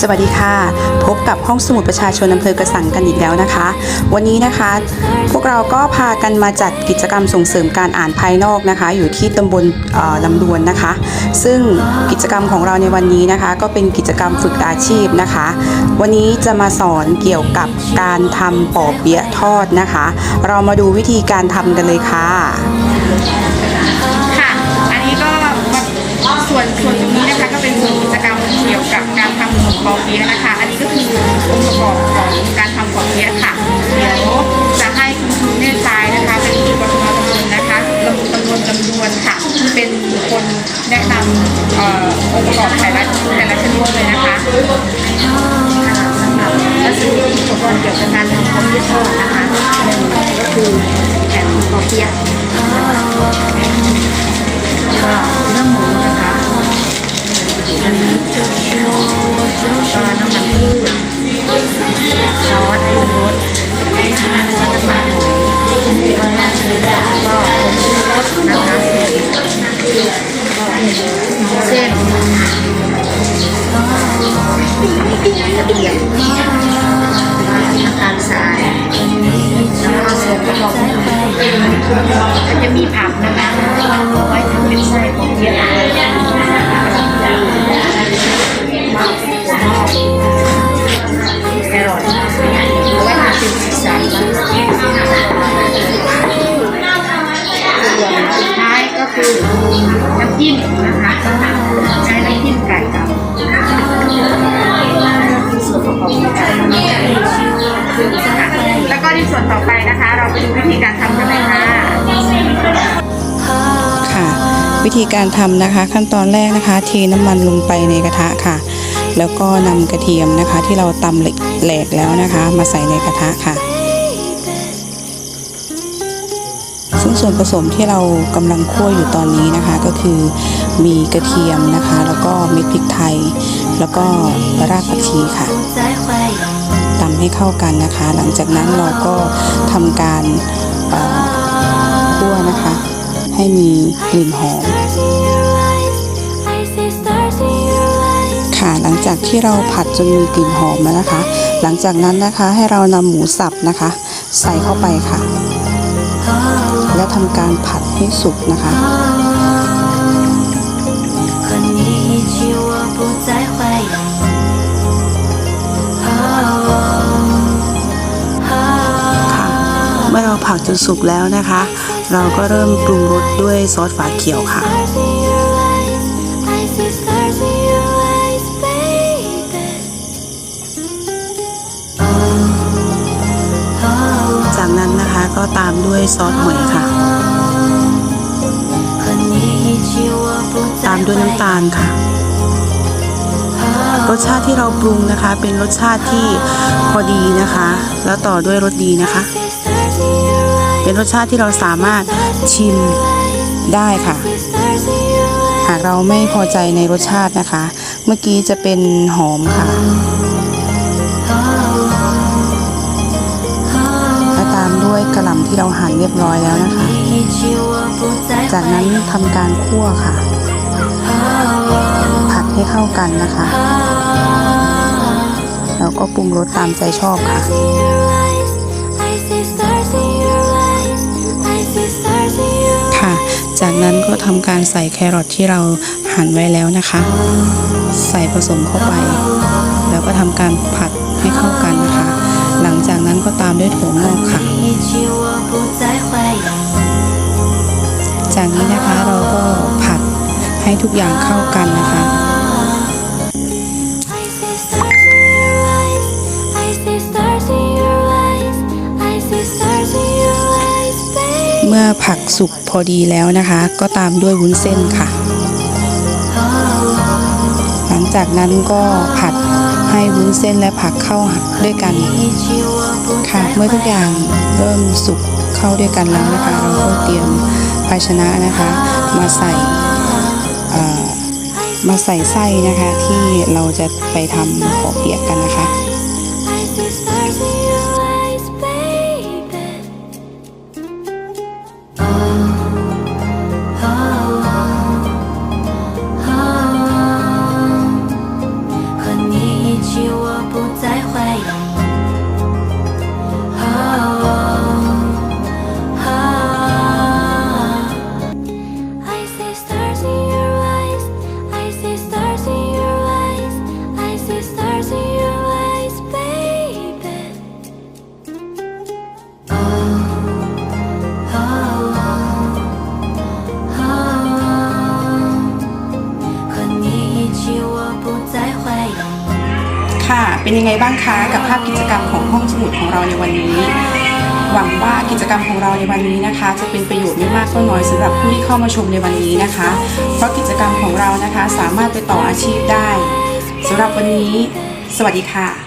สวัสดีค่ะ พบกับห้องสมุดประชาชนอำเภอกระสังกันอีกแล้วนะคะ วันนี้นะคะ พวกเราก็พากันมาจัดกิจกรรมส่งเสริมการอ่านภายนอกนะคะ อยู่ที่ตำบลลำดวนนะคะ ซึ่งกิจกรรมของเราในวันนี้นะคะ ก็เป็นกิจกรรมฝึกอาชีพนะคะ วันนี้จะมาสอนเกี่ยวกับการทำปอเปี๊ยะทอดนะคะ เรามาดูวิธีการทำกันเลยค่ะค่ะ อันนี้ก็ส่วนส่วนตรงนี้นะคะก็เป็นส่วน ปอเปี๊ยะนะคะ อันนี้ก็คือองค์ประกอบของการทำปอเปี๊ยะค่ะ เดี๋ยวจะให้คุณครูเนตรทรายนะคะเป็นครูกศนตำบลนะคะลำตำบลลำดวนค่ะเป็นคนแนะนำองค์ประกอบแต่ละแต่ละชนิดเลยนะคะค่ะสำหรับวัสดุอุปกรณ์เกี่ยวกับการทำปอเปี๊ยะทอดนะคะก็คือแผ่นปอเปี๊ยะ เส้นระเทียมน้ำตาลทรายแล้วก็ส่วนประกอบก็จะมีผักนะคะไว้ทำเป็นไส้ของเทียมแครอทเอาไว้ทำเป็นสีสันส่วนสุดท้ายก็ คือน้ำจิ้มนะคะใช้น้ำจิ้มไก่กับส่วนประกอบของไก่แล้วก็ในส่วนต่อไปนะคะ เราไปดูวิธีการทำกันเลยค่ะค่ะ วิธีการทำนะคะ ขั้นตอนแรกนะคะ เทน้ำมันลงไปในกระทะค่ะ แล้วก็นำกระเทียมนะคะ ที่เราตำแหลกแล้วนะคะ มาใส่ในกระทะค่ะ ซึ่งส่วนผสมที่เรากำลังคั่วอยู่ตอนนี้นะคะ ก็คือมีกระเทียมนะคะ แล้วก็เม็ดพริกไทย แล้วก็รากผักชีค่ะตำให้เข้ากันนะคะ หลังจากนั้นเราก็ทำการคั่วนะคะ ให้มีกลิ่นหอมค่ะหลังจากที่เราผัดจนมีกลิ่นหอมแล้วนะคะ หลังจากนั้นนะคะให้เรานำหมูสับนะคะ ใส่เข้าไปค่ะ และทำการผัดให้สุกนะคะ เมื่อเราผักจนสุกแล้วนะคะ เราก็เริ่มปรุงรสด้วยซอสฝาเขียวค่ะ ตามด้วยซอสหอยค่ะ ตามด้วยน้ำตาลค่ะ รสชาติที่เราปรุงนะคะ เป็นรสชาติที่พอดีนะคะ แล้วต่อด้วยรสดีนะคะ เป็นรสชาติที่เราสามารถชิมได้ค่ะ หากเราไม่พอใจในรสชาตินะคะ เมื่อกี้จะเป็นหอมค่ะ กระหล่ำที่เราหั่นเรียบร้อยแล้วนะคะ จากนั้นทำการคั่วค่ะ ผัดให้เข้ากันนะคะ แล้วก็ปรุงรสตามใจชอบค่ะค่ะ จากนั้นก็ทำการใส่แครอทที่เราหั่นไว้แล้วนะคะ ใส่ผสมเข้าไป แล้วก็ทำการผัดให้เข้ากันนะคะ หลังจากนั้นก็ตามด้วยถั่วงอกค่ะ จากนี้นะคะเราก็ผัดให้ทุกอย่างเข้ากันนะคะเมื่อผักสุกพอดีแล้วนะคะ ก็ตามด้วยวุ้นเส้นค่ะ หลังจากนั้นก็ผัด ให้วุ้นเส้นและผักเข้าด้วยกัน ค่ะ เมื่อทุกอย่างเริ่มสุกเข้าด้วยกันแล้วนะคะ เราก็เตรียมภาชนะนะคะ มาใส่มาใส่ไส้นะคะที่เราจะไปทำขอเปียกกันนะคะ เป็นยังไงบ้างคะกับภาพกิจกรรมของห้องสมุดของเราในวันนี้ หวังว่ากิจกรรมของเราในวันนี้นะคะ จะเป็นประโยชน์ไม่มากก็น้อยสำหรับผู้ที่เข้ามาชมในวันนี้นะคะ เพราะกิจกรรมของเรานะคะสามารถไปต่ออาชีพได้สำหรับวันนี้ สวัสดีค่ะ